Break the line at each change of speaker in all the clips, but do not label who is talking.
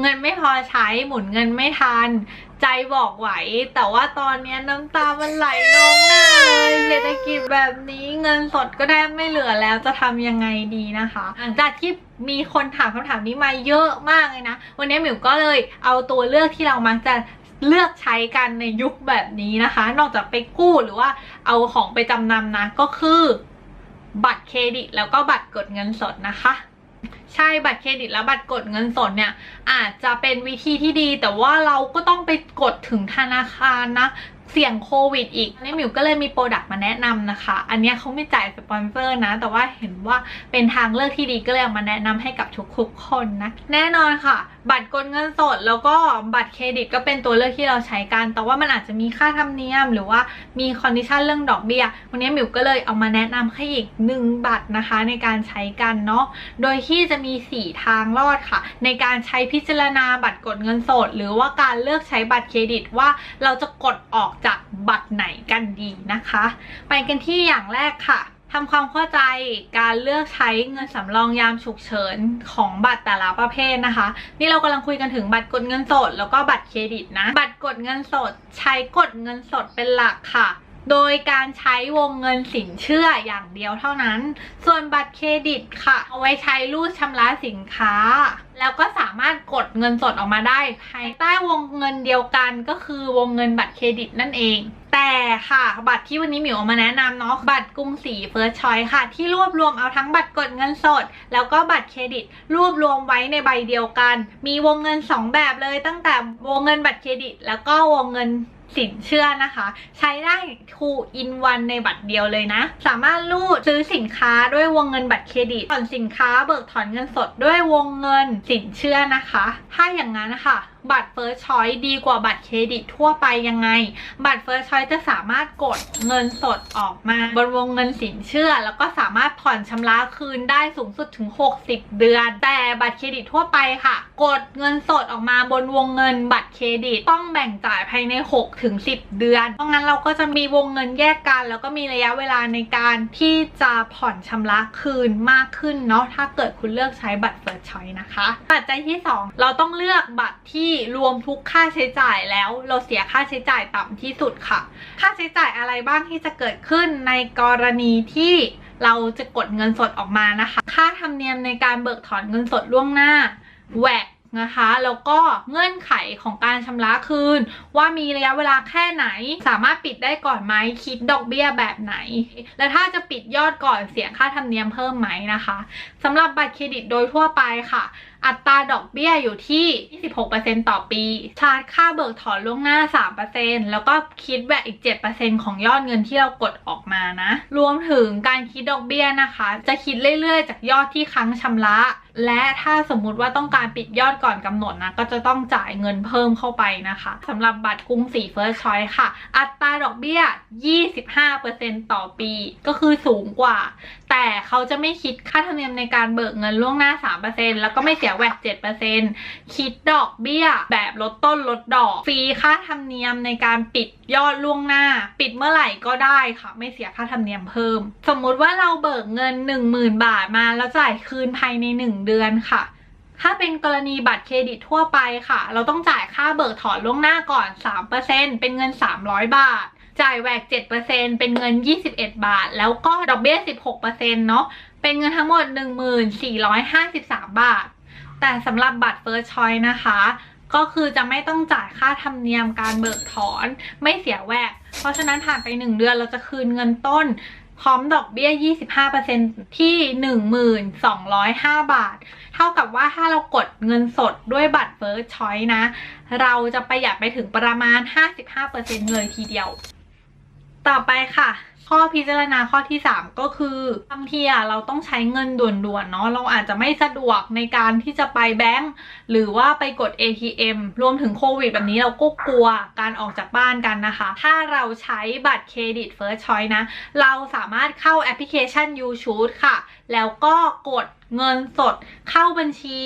เงินไม่พอใช้หมุนเงินไม่ทัน ใจบอกไหว แต่ว่าตอนเนี้ยน้ำตามันไหลนองหน้าเลยเศรษฐกิจแบบนี้เงินสดก็แทบไม่เหลือแล้วจะทำยังไงดีนะคะหลังจากที่มีคนถามคำถามนี้มาเยอะมากเลยนะ วันนี้หมิวก็เลยเอาตัวเลือกที่เรามักจะเลือกใช้กันในยุคแบบนี้นะคะ นอกจากไปกู้หรือว่าเอาของไปจำนำนะ ก็คือ บัตรเครดิตแล้วก็บัตรกดเงินสดนะคะ ใช่บัตรเครดิตและบัตรกดเงินสดเนี่ย อาจจะเป็นวิธีที่ดี แต่ว่าเราก็ต้องไปกดถึงธนาคารนะ เสี่ยงโควิดอีกนี่หมิวก็เลยมีโปรดักต์มาแนะนำนะคะ อันนี้เขาไม่จ่ายสปอนเซอร์นะ แต่ว่าเห็นว่าเป็นทางเลือกที่ดีก็เลยมาแนะนำให้กับทุกๆคนนะ แน่นอนค่ะ บัตรกดเงินสดแล้วก็บัตรเครดิตก็เป็นตัวเลือกที่เราใช้กัน แต่ว่ามันอาจจะมีค่าธรรมเนียม หรือว่ามีคอนดิชันเรื่องดอกเบี้ย วันนี้มิวก็เลยเอามาแนะนำให้อีกหนึ่งบัตรนะคะในการใช้กันเนาะ โดยที่จะมี 4 ทางรอดค่ะ ในการใช้พิจารณาบัตรกดเงินสด หรือว่าการเลือกใช้บัตรเครดิตว่าเราจะกดออกจากบัตรไหนกันดีนะคะ ไปกันที่อย่างแรกค่ะ ทำความเข้าใจการเลือกใช้เงินสำรองยามฉุกเฉินของบัตรแต่ละประเภทนะคะ นี่เรากำลังคุยกันถึงบัตรกดเงินสด แล้วก็บัตรเครดิตนะ บัตรกดเงินสดใช้กดเงินสดเป็นหลักค่ะ โดยการใช้วงเงินสินเชื่ออย่างเดียวเท่านั้น ส่วนบัตรเครดิตค่ะ เอาไว้ใช้รูดชำระสินค้า แล้วก็สามารถกดเงินสดออกมาได้ภายใต้วงเงินเดียวกันก็คือวงเงินบัตรเครดิตนั่นเอง แต่ค่ะบัตรที่วันนี้หมิวเอามาแนะนำเนาะบัตรกรุงศรีเฟิร์สชอยค่ะ ที่รวบรวมเอาทั้งบัตรกดเงินสด แล้วก็บัตรเครดิต รวบรวมไว้ในใบเดียวกัน มีวงเงิน 2 แบบเลย ตั้งแต่วงเงินบัตรเครดิต แล้วก็วงเงินสินเชื่อนะคะ ใช้ได้ two in one ในบัตรเดียวเลยนะ สามารถรูดซื้อสินค้าด้วยวงเงินบัตรเครดิตผ่อนสินค้าเบิกถอนเงินสดด้วยวงเงินสินเชื่อนะคะ ถ้าอย่างนั้นค่ะ บัตร First Choice ดีกว่าบัตรเครดิตทั่วไปยังไง บัตร First Choice จะสามารถกดเงินสดออกมาบนวงเงินสินเชื่อ แล้วก็สามารถผ่อนชำระคืนได้สูงสุดถึง 60 เดือน แต่บัตรเครดิตทั่วไปค่ะ กดเงินสดออกมาบนวงเงินบัตรเครดิตต้องแบ่งจ่ายภายใน 6 ถึง 10 เดือน เพราะงั้นเราก็จะมีวงเงินแยกกัน แล้วก็มีระยะเวลาในการที่จะผ่อนชำระคืนมากขึ้นเนาะถ้าเกิดคุณเลือกใช้บัตร First Choice นะคะ ปัจจัยที่ 2 เราต้องเลือกบัตรที่รวมทุกค่าใช้จ่ายแล้ว เราเสียค่าใช้จ่ายต่ำที่สุดค่ะ ค่าใช้จ่ายอะไรบ้างที่จะเกิดขึ้นในกรณีที่เราจะกดเงินสดออกมานะคะ ค่าธรรมเนียมในการเบิกถอนเงินสดล่วงหน้าแหวกนะคะแล้วก็เงื่อนไขของการชำระคืน ว่ามีระยะเวลาแค่ไหน สามารถปิดได้ก่อนไหมคิดดอกเบี้ยแบบไหน และถ้าจะปิดยอดก่อนเสียค่าธรรมเนียมเพิ่มไหมนะคะสำหรับบัตรเครดิตโดยทั่วไปค่ะ อัตราดอกเบี้ยอยู่ที่ 26%ต่อปี ชาร์จค่าเบิกถอนล่วงหน้า 3%แล้วก็คิดแวดอีก 7%ของยอดเงินที่เรากดออกมานะ รวมถึงการคิดดอกเบี้ยนะคะ จะคิดเรื่อยๆ จากยอดที่ค้างชำระ และถ้าสมมุติว่าต้องการปิดยอดก่อนกำหนดนะ ก็จะต้องจ่ายเงินเพิ่มเข้าไปนะคะสำหรับบัตรกรุงศรี First Choice ค่ะ อัตราดอกเบี้ย 25%ต่อปี ก็คือสูงกว่า แต่เขาจะไม่คิดค่าธรรมเนียมในการเบิกเงินล่วงหน้า 3%แล้วก็ไม่เสียแวด7%คิดดอกเบี้ย แบบลดต้นลดดอก ฟรีค่าธรรมเนียมในการปิดยอดล่วงหน้า ปิดเมื่อไหร่ก็ได้ค่ะ ไม่เสียค่าธรรมเนียมเพิ่ม สมมุติว่าเราเบิกเงิน 10,000 บาทมาแล้วจ่ายคืนภายใน 1 เดือนค่ะถ้าเป็นกรณีบัตรเครดิตทั่วไปค่ะ เราต้องจ่ายค่าเบิกถอนล่วงหน้าก่อน 3%เป็นเงิน 300 บาท จ่ายแหวก 7%เป็นเงิน 21 บาท แล้วก็ดอกเบี้ย 16%เนาะ เป็นเงินทั้งหมด 1453 บาท แต่สำหรับบัตร First Choice นะคะ ก็คือจะไม่ต้องจ่ายค่าธรรมเนียมการเบิกถอนไม่เสียแวก เพราะฉะนั้นผ่านไป 1 เดือนเราจะคืนเงินต้นพร้อมดอกเบี้ย 25%ที่ 1,205 บาท เท่ากับว่าถ้าเรากดเงินสดด้วยบัตร First Choice นะ เราจะประหยัดไปถึงประมาณ 55%เลยทีเดียว ต่อไปค่ะ ข้อพิจารณาข้อที่ 3 ก็คือบางทีอะเราต้องใช้เงินด่วนๆเนาะเราอาจจะไม่สะดวกในการที่จะไปแบงก์หรือว่าไปกด ATM รวมถึงโควิดแบบนี้เราก็กลัวการออกจากบ้านกันนะคะ ถ้าเราใช้บัตรเครดิต First Choice นะ เราสามารถเข้าแอปพลิเคชัน YouChoose ค่ะ แล้วก็กดเงินสดเข้าบัญชี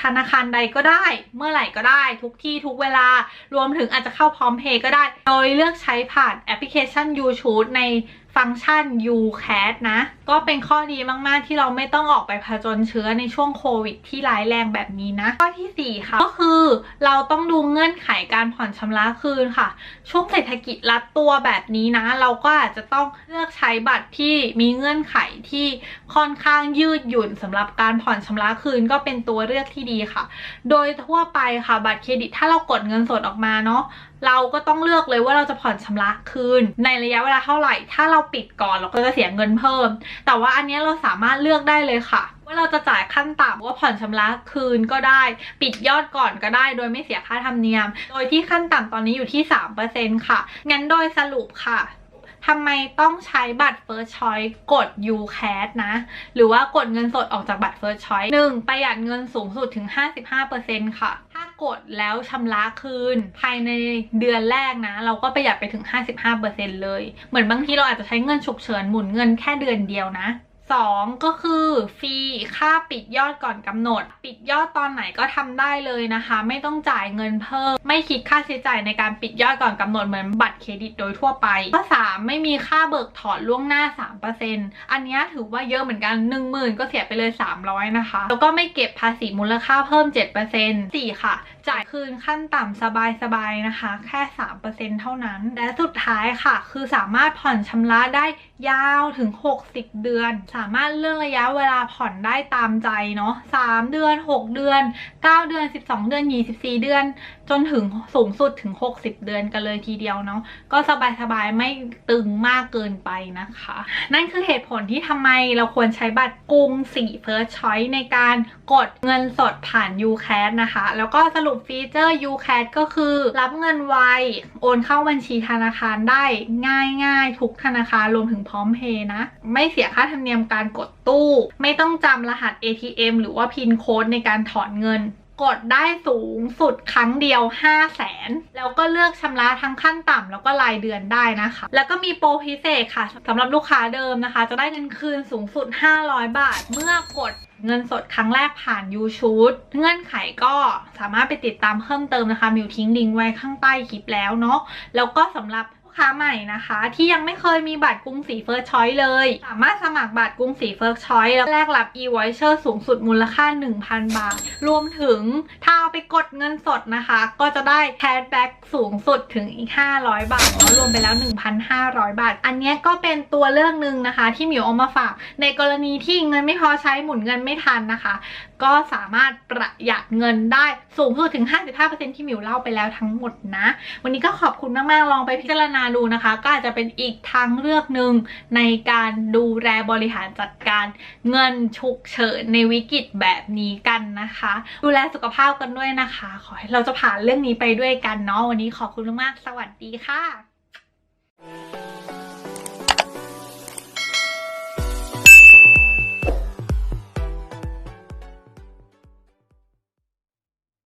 ธนาคารใดก็ได้ เมื่อไหร่ก็ได้ ทุกที่ทุกเวลารวมถึงอาจจะเข้าพร้อมเพย์ก็ได้ โดยเลือกใช้ผ่านแอปพลิเคชัน YouChoose ใน ฟังก์ชัน UCash นะก็เป็นข้อดีมาก ๆ ที่เราไม่ต้องออกไปผจญเชื้อในช่วงโควิดที่ร้ายแรงแบบนี้นะ ข้อทีสี่4 ค่ะ ก็คือเราต้องดูเงื่อนไขการผ่อนชำระคืนค่ะ ช่วงเศรษฐกิจรัดตัวแบบนี้นะ เราก็อาจจะต้องเลือกใช้บัตรที่มีเงื่อนไขที่ค่อนข้างยืดหยุ่นสำหรับการผ่อนชำระคืนก็เป็นตัวเลือกที่ดีค่ะ โดยทั่วไปค่ะบัตรเครดิตถ้าเรากดเงินสดออกมาเนาะเราก็ต้องเลือกเลยว่าเราจะผ่อนชำระคืน ในระยะเวลาเท่าไหร่ ถ้าเราปิดก่อนเราก็จะเสียเงินเพิ่มแต่ว่าอันนี้เราสามารถเลือกได้เลยค่ะว่าเราจะจ่ายขั้นต่ำว่าผ่อนชำระคืนก็ได้ ปิดยอดก่อนก็ได้ โดยไม่เสียค่าธรรมเนียม โดยที่ขั้นต่ำตอนนี้อยู่ที่ 3%ค่ะ งั้นโดยสรุปค่ะทำไมต้องใช้บัตร First Choice กด UCAS นะ หรือว่ากดเงินสดออกจากบัตร First Choice 1. ประหยัดเงินสูงสุดถึง 55%ค่ะถ้า กดแล้วชำระคืน ภายในเดือนแรกนะ เราก็ประหยัดไปถึง 55%เลย เหมือนบางทีเราอาจจะใช้เงินฉุกเฉินหมุนเงินแค่เดือนเดียวนะ 2 ก็คือฟรีค่าปิดยอดก่อนกำหนด ปิดยอดตอนไหนก็ทำได้เลยนะคะ ไม่ต้องจ่ายเงินเพิ่ม ไม่คิดค่าใช้จ่ายในการปิดยอดก่อนกำหนดเหมือนบัตรเครดิตโดยทั่วไปข้อ3ไม่มีค่าเบิกถอนล่วงหน้า 3%อันเนี้ถือว่าเยอะเหมือนกัน 1 0,000 ก็เสียไปเลย 300 นะคะ แล้วก็ไม่เก็บภาษีมูลค่าเพิ่ม 7% 4 ค่ะจ่ายคืนขั้นต่ำสบายๆนะคะ แค่ 3%เท่านั้น และสุดท้ายค่ะ คือสามารถผ่อนชำระได้ยาวถึง 60 เดือน สามารถเลือกระยะเวลาผ่อนได้ตามใจเนาะ3เดือน 6 เดือน 9 เดือน 12 เดือน 24 เดือน จนถึงสูงสุดถึง 60 เดือนกันเลยทีเดียวเนาะก็สบายๆไม่ตึงมากเกินไปนะคะ นั่นคือเหตุผลที่ทำไมเราควรใช้บัตรกรุงศรี First Choice ในการกดเงินสดผ่าน UCAS นะคะ แล้วก็สรุปฟีเจอร์ UCAS ก็คือ รับเงินไว โอนเข้าบัญชีธนาคารได้ง่ายๆทุกธนาคารรวมถึงพร้อมเพย์นะ ไม่เสียค่าธรรมเนียมการกดตู้ ไม่ต้องจำรหัส ATM หรือว่าพินโค้ดในการถอนเงินกดได้สูงสุดครั้งเดียว 5 0 0แสนแล้วก็เลือกชำระทั้งขั้นต่ำแล้วก็รายเดือนได้นะคะ แล้วก็มีโปรพิเศษค่ะสำหรับลูกค้าเดิมนะคะ จะได้เงินคืนสูงสุด 500 บาท เมื่อกด เงินสดครั้งแรกผ่าน YouTube เงื่อนไขก็สามารถไปติดตามเพิ่มเติมนะคะ มิวทิ้งลิงก์ไว้ข้างใต้คลิปแล้วเนาะแล้วก็สำหรับ ค้าใหม่นะคะ ที่ยังไม่เคยมีบัตรกรุงศรีเฟิร์สชอยเลย สามารถสมัครบัตรกรุงศรีเฟิร์สชอยแล้วแลกรับ e-voucher สูงสุดมูลค่า 1,000 บาท รวมถึงถ้าเอาไปกดเงินสดนะคะ ก็จะได้แคชแบ็กสูงสุดถึงอีก 500 บาทเนาะรวมไปแล้ว 1,500 บาท อันนี้ก็เป็นตัวเลือกหนึ่งนะคะ ที่มิวเอามาฝาก ในกรณีที่เงินไม่พอใช้หมุนเงินไม่ทันนะคะ ก็สามารถประหยัดเงินได้สูงสุดถึง 55%ที่มิวเล่าไปแล้วทั้งหมดนะ วันนี้ก็ขอบคุณมากๆ ลองไปพิจารณาดูนะคะ ก็อาจจะเป็นอีกทางเลือกหนึ่งในการดูแลบริหารจัดการเงินฉุกเฉินในวิกฤตแบบนี้กันนะคะ ดูแลสุขภาพกันด้วยนะคะ ขอให้เราจะผ่านเรื่องนี้ไปด้วยกันเนาะวันนี้ขอบคุณมากๆสวัสดีค่ะ